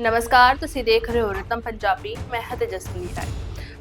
ਨਮਸਕਾਰ, ਤੁਸੀਂ ਦੇਖ ਰਹੇ ਹੋ ਰਤਮ ਪੰਜਾਬੀ, ਮੈਂ ਹਾਂ ਤੇਜਸਵਨੀ ਰਾਏ।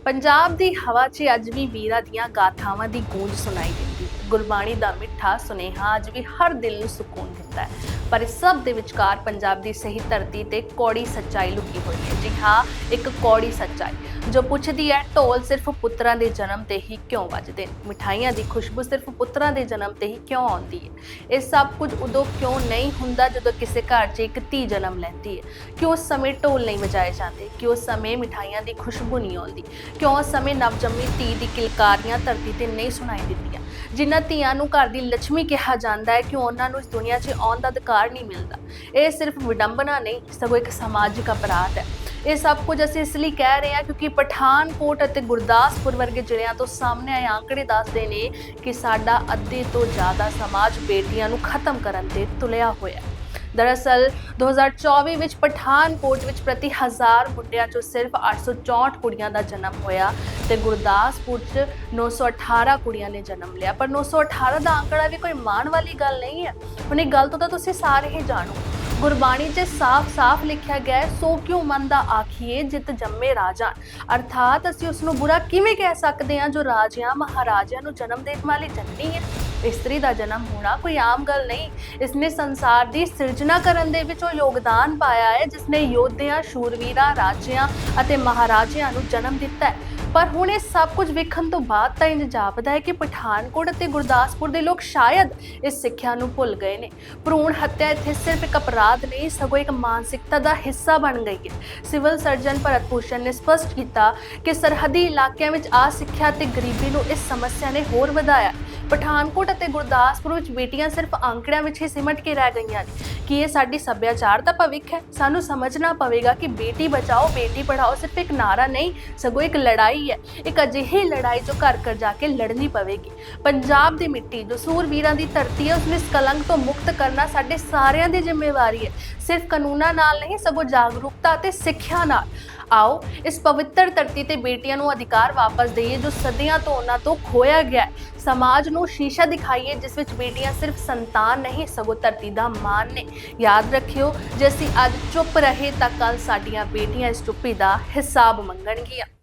ਪੰਜਾਬ ਦੀ ਹਵਾ 'ਚ ਅੱਜ ਵੀ ਵੀਰਾਂ ਦੀਆਂ ਗਾਥਾਵਾਂ ਦੀ ਗੂੰਜ ਸੁਣਾਈ ਦਿੰਦੀ ਗੁਰਬਾਣੀ ਦਾ ਮਿੱਠਾ ਸੁਨੇਹਾ ਅੱਜ ਵੀ ਹਰ ਦਿਲ ਨੂੰ ਸਕੂਨ ਦਿੰਦਾ ਹੈ। ਪਰ ਇਸ ਸਭ ਦੇ ਵਿਚਕਾਰ ਪੰਜਾਬ ਦੀ ਸਹੀ ਧਰਤੀ ਤੇ ਕੌੜੀ ਸੱਚਾਈ ਲੁਕੀ ਹੋਈ ਹੈ। ਜੀ ਹਾਂ, ਇੱਕ ਕੌੜੀ ਸੱਚਾਈ, ਜੋ ਪੁੱਛਦੀ ਹੈ, ਢੋਲ ਸਿਰਫ ਪੁੱਤਰਾਂ ਦੇ ਜਨਮ ਤੇ ਹੀ ਕਿਉਂ ਵੱਜਦੇ ਨੇ? ਮਿਠਾਈਆਂ ਦੀ ਖੁਸ਼ਬੂ ਸਿਰਫ ਪੁੱਤਰਾਂ ਦੇ ਜਨਮ ਤੇ ਹੀ ਕਿਉਂ ਆਉਂਦੀ ਹੈ? ਇਹ ਸਭ ਕੁਝ ਉਦੋਂ ਕਿਉਂ ਨਹੀਂ ਹੁੰਦਾ ਜਦੋਂ ਕਿਸੇ ਘਰ 'ਚ ਇੱਕ ਧੀ ਜਨਮ ਲੈਂਦੀ ਹੈ? ਕਿਉਂ ਉਸ ਸਮੇਂ ਢੋਲ ਨਹੀਂ ਵਜਾਏ ਜਾਂਦੇ? ਕਿਉਂ ਉਸ ਸਮੇਂ ਮਿਠਾਈਆਂ ਦੀ ਖੁਸ਼ਬੂ ਨਹੀਂ ਆਉਂਦੀ? ਕਿਉਂ ਉਸ ਸਮੇਂ ਨਵਜੰਮੀ ਧੀ ਦੀ ਕਿਲਕਾਰੀਆਂ ਧਰਤੀ ਤੇ ਨਹੀਂ ਸੁਣਾਈ ਦਿੰਦੀਆਂ? ਜਿਨ੍ਹਾਂ ਧੀਆਂ ਨੂੰ ਘਰ ਦੀ ਲక్ష్ਮੀ ਕਿਹਾ ਜਾਂਦਾ ਹੈ ਕਿ ਉਹਨਾਂ ਨੂੰ ਇਸ ਦੁਨੀਆ 'ਚ ਆਉਣ ਦਾ ਅਧਿਕਾਰ ਨਹੀਂ ਮਿਲਦਾ। ਇਹ ਸਿਰਫ ਵਿਡੰਬਨਾ ਨਹੀਂ, ਸਗੋਂ ਇੱਕ ਸਮਾਜਿਕ ਅਪਰਾਧ ਹੈ। ਇਹ ਸਭ ਕੁਝ ਅਸੀਂ ਇਸ ਲਈ ਕਹਿ ਰਹੇ ਹਾਂ ਕਿਉਂਕਿ ਪਠਾਨਕੋਟ ਅਤੇ ਗੁਰਦਾਸਪੁਰ ਵਰਗੇ ਜ਼ਿਲ੍ਹਿਆਂ ਤੋਂ ਸਾਹਮਣੇ ਆਏ ਆંકੜੇ ਦੱਸਦੇ ਨੇ ਕਿ ਸਾਡਾ ਅੱਧੇ ਤੋਂ ਜ਼ਿਆਦਾ ਸਮਾਜ ਬੇਟੀਆਂ ਨੂੰ ਖਤਮ ਕਰਨ ਤੇ ਤੁਲਿਆ ਹੋਇਆ ਦਰਅਸਲ 2024 ਵਿੱਚ ਪਠਾਨਕੋਟ ਵਿੱਚ ਪ੍ਰਤੀ ਹਜ਼ਾਰ ਮੁੰਡਿਆਂ ਚੋਂ ਸਿਰਫ 864 ਕੁੜੀਆਂ ਦਾ ਜਨਮ ਹੋਇਆ ਤੇ ਗੁਰਦਾਸਪੁਰ 'ਚ 918 ਕੁੜੀਆਂ ਨੇ ਜਨਮ ਲਿਆ। ਪਰ 918 ਦਾ ਅੰਕੜਾ ਵੀ ਕੋਈ ਮਾਣ ਵਾਲੀ ਗੱਲ ਨਹੀਂ ਹੈ। ਹੁਣ ਇਹ ਗੱਲ ਤੋਂ ਤਾਂ ਤੁਸੀਂ ਸਾਰੇ ਹੀ ਜਾਣੋ। ਗੁਰਬਾਣੀ 'ਚ ਸਾਫ਼-ਸਾਫ਼ ਲਿਖਿਆ ਗਿਆ ਹੈ, ਸੋ ਕਿਉ ਮਨ ਦਾ ਆਖੀਏ, ਜਿਤ ਜੰਮੇ ਰਾਜਾ। ਅਰਥਾਤ ਅਸੀਂ ਉਸ ਨੂੰ ਬੁਰਾ ਕਿਵੇਂ ਕਹਿ ਸਕਦੇ ਹਾਂ, ਜੋ ਰਾਜਿਆਂ, ਮਹਾਰਾਜਿਆਂ ਨੂੰ ਜਨਮ ਦੇਣ ਵਾਲੀ ਜਨਨੀ ਹੈ? ਇਸਤਰੀ ਦਾ ਜਨਮ ਹੋਣਾ ਕੋਈ ਆਮ ਗੱਲ ਨਹੀਂ। ਇਸਨੇ ਸੰਸਾਰ ਦੀ ਸਿਰਜਣਾ ਕਰਨ ਦੇ ਵਿੱਚ ਉਹ ਯੋਗਦਾਨ ਪਾਇਆ ਹੈ ਜਿਸ ਨੇ ਯੋਧਿਆਂ, ਸ਼ੂਰਵੀਰਾਂ, ਰਾਜਿਆਂ ਅਤੇ ਮਹਾਰਾਜਿਆਂ ਨੂੰ ਜਨਮ ਦਿੱਤਾ ਹੈ। ਪਰ ਹੁਣ ਇਹ ਸਭ ਕੁਝ ਵੇਖਣ ਤੋਂ ਬਾਅਦ ਤਾਂ ਇੰਜ ਜਾਪਦਾ ਹੈ ਕਿ ਪਠਾਨਕੋਟ ਅਤੇ ਗੁਰਦਾਸਪੁਰ ਦੇ ਲੋਕ ਸ਼ਾਇਦ ਇਸ ਸਿੱਖਿਆ ਨੂੰ ਭੁੱਲ ਗਏ ਨੇ। ਭਰੂਣ ਹੱਤਿਆ ਇੱਥੇ ਸਿਰਫ ਇੱਕ ਅਪਰਾਧ ਨਹੀਂ, ਸਗੋਂ ਇੱਕ ਮਾਨਸਿਕਤਾ ਦਾ ਹਿੱਸਾ ਬਣ ਗਈ ਹੈ। ਸਿਵਲ ਸਰਜਨ ਭਰਤ ਭੂਸ਼ਣ ਨੇ ਸਪਸ਼ਟ ਕੀਤਾ ਕਿ ਸਰਹੱਦੀ ਇਲਾਕਿਆਂ ਵਿੱਚ ਆ ਸਿੱਖਿਆ ਤੇ ਗਰੀਬੀ ਨੂੰ ਇਸ ਸਮੱਸਿਆ ਨੇ ਹੋਰ ਵਧਾਇਆ। ਪਠਾਨਕੋਟ ਅਤੇ ਗੁਰਦਾਸਪੁਰ ਵਿੱਚ ਬੇਟੀਆਂ ਸਿਰਫ ਅੰਕੜਿਆਂ ਵਿੱਚ ਹੀ ਸਿਮਟ ਕੇ ਰਹਿ ਗਈਆਂ ਨੇ। ਕਿ ਇਹ ਸਾਡੀ ਸੱਭਿਆਚਾਰ ਦਾ ਭਵਿੱਖ ਹੈ? ਸਾਨੂੰ ਸਮਝਣਾ ਪਵੇਗਾ ਕਿ ਬੇਟੀ ਬਚਾਓ, ਬੇਟੀ ਪੜਾਓ ਸਿਰਫ ਇੱਕ ਨਾਰਾ ਨਹੀਂ, ਸਗੋਂ ਇੱਕ ਲੜਾਈ ਹੈ। ਇੱਕ ਅਜਿਹੀ ਲੜਾਈ ਜੋ ਘਰ ਘਰ ਜਾ ਕੇ ਲੜਨੀ ਪਵੇਗੀ। ਪੰਜਾਬ ਦੀ ਮਿੱਟੀ, ਜੋ ਸੂਰਵੀਰਾਂ ਦੀ ਧਰਤੀ ਹੈ ਉਸ ਨੂੰ ਇਸ ਕਲੰਕ ਤੋਂ ਮੁਕਤ ਕਰਨਾ ਸਾਡੇ ਸਾਰਿਆਂ ਦੀ ਜ਼ਿੰਮੇਵਾਰੀ ਹੈ। ਸਿਰਫ ਕਾਨੂੰਨਾਂ ਨਾਲ ਨਹੀਂ, ਸਗੋਂ ਜਾਗਰੂਕਤਾ ਅਤੇ ਸਿੱਖਿਆ ਨਾਲ। ਆਓ ਇਸ ਪਵਿੱਤਰ ਧਰਤੀ ਤੇ ਬੇਟੀਆਂ ਨੂੰ ਅਧਿਕਾਰ ਵਾਪਸ ਦੇਈਏ ਜੋ ਸਦੀਆਂ ਤੋਂ ਉਹਨਾਂ ਤੋਂ ਖੋਇਆ ਗਿਆ ਹੈ। ਸਮਾਜ ਨੂੰ ਸ਼ੀਸ਼ਾ ਦਿਖਾਈਏ ਜਿਸ ਵਿੱਚ ਬੇਟੀਆਂ ਸਿਰਫ ਸੰਤਾਨ ਨਹੀਂ, ਸਗੋਂ ਧਰਤੀ ਦਾ ਮਾਨ ਨੇ। ਯਾਦ ਰੱਖਿਓ, ਜੇ ਅਸੀਂ ਅੱਜ ਚੁੱਪ ਰਹੇ ਤਾਂ ਕੱਲ ਸਾਡੀਆਂ ਬੇਟੀਆਂ ਇਸ ਚੁੱਪੀ ਦਾ ਹਿਸਾਬ ਮੰਗਣਗੀਆਂ।